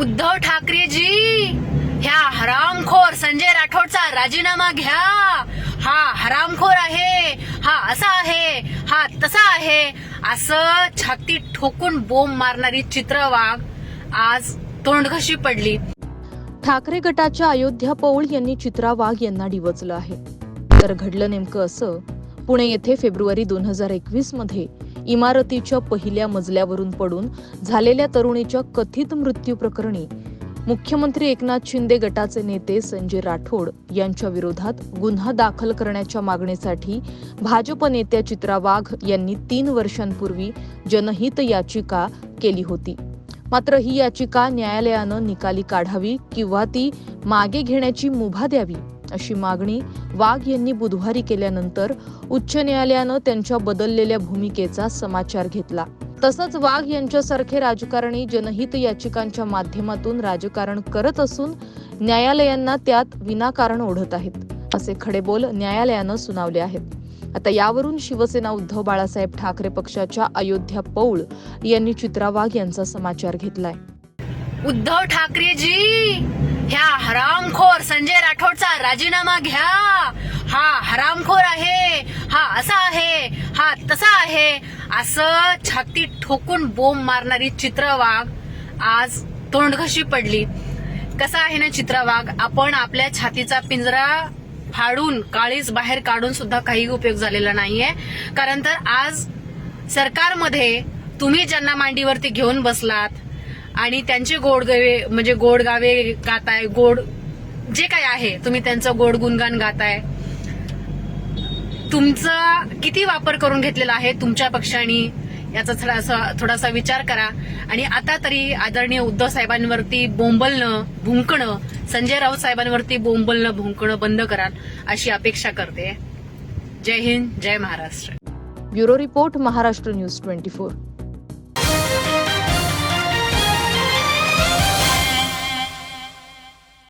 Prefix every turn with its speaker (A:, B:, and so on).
A: उद्धव ठाकरेजी ह्या हरामखोर संजय राठोडचा राजीनामा घ्या. हा हरामखोर आहे हा असा आहे हा तसा आहे. असं छाती ठोकून बोंब मारणारी चित्रवाघ आज तोंडघशी पडली.
B: ठाकरे गटाच्या अयोध्या पौळ यांनी चित्रा वाघ यांना डिवचलं आहे. तर घडलं नेमकं असं. पुणे येथे फेब्रुवारी दोन हजार एकवीसमध्ये इमारतीच्या पहिल्या मजल्यावरून पडून झालेल्या तरुणीच्या कथित मृत्यू प्रकरणी मुख्यमंत्री एकनाथ शिंदे गटाचे नेते संजय राठोड यांच्या विरोधात गुन्हा दाखल करण्याच्या मागणीसाठी भाजप नेत्या चित्रा वाघ यांनी तीन वर्षांपूर्वी जनहित याचिका केली होती. मात्र ही याचिका न्यायालयानं निकाली काढावी किंवा ती मागे घेण्याची मुभा द्यावी अशी मागणी वाघ यांनी बुधवारी केल्यानंतर उच्च न्यायालयानं त्यांच्या बदललेल्या भूमिकेचा समाचार घेतला. तसंच वाघ यांच्यासारखे राजकारणी जनहित याचिकांच्या माध्यमातून राजकारण करत असून न्यायालयांना त्यात विनाकारण ओढत आहेत असे खडेबोल न्यायालयानं सुनावले आहेत. आता यावरून शिवसेना उद्धव बाळासाहेब ठाकरे पक्षाच्या अयोध्या पौळ यांनी चित्रा वाघ यांचा समाचार घेतलाय.
A: उद्धव ठाकरेजी ह्या हरामखोर संजय राठोडचा राजीनामा घ्या. हा हरामखोर आहे. हा असा आहे. हा तसा आहे. असं छाती ठोकून बोंब मारणारी चित्रवाघ आज तोंडघशी पडली. कसा आहे ना चित्रवाघ? आपण आपल्या छातीचा पिंजरा फाडून काळीच बाहेर काढून सुद्धा काही उपयोग झालेला नाहीये. कारण तर आज सरकारमध्ये तुम्ही ज्यांना मांडीवरती घेऊन बसलात आणि त्यांचे गोडगावे म्हणजे गोडगावे गाताय गोड जे काय आहे तुम्ही त्यांचं गोड गुणगान गाताय. तुमचा किती वापर करून घेतलेला आहे तुमच्या पक्षाने याचा थोडासा थोडासा विचार करा. आणि आता तरी आदरणीय उद्धव साहेबांवरती बोंबलणं भुंकणं संजय राऊत साहेबांवरती बोंबलणं भुंकणं बंद कराल अशी अपेक्षा करते. जय हिंद जय Maharashtra.
B: Bureau report Maharashtra news twenty four.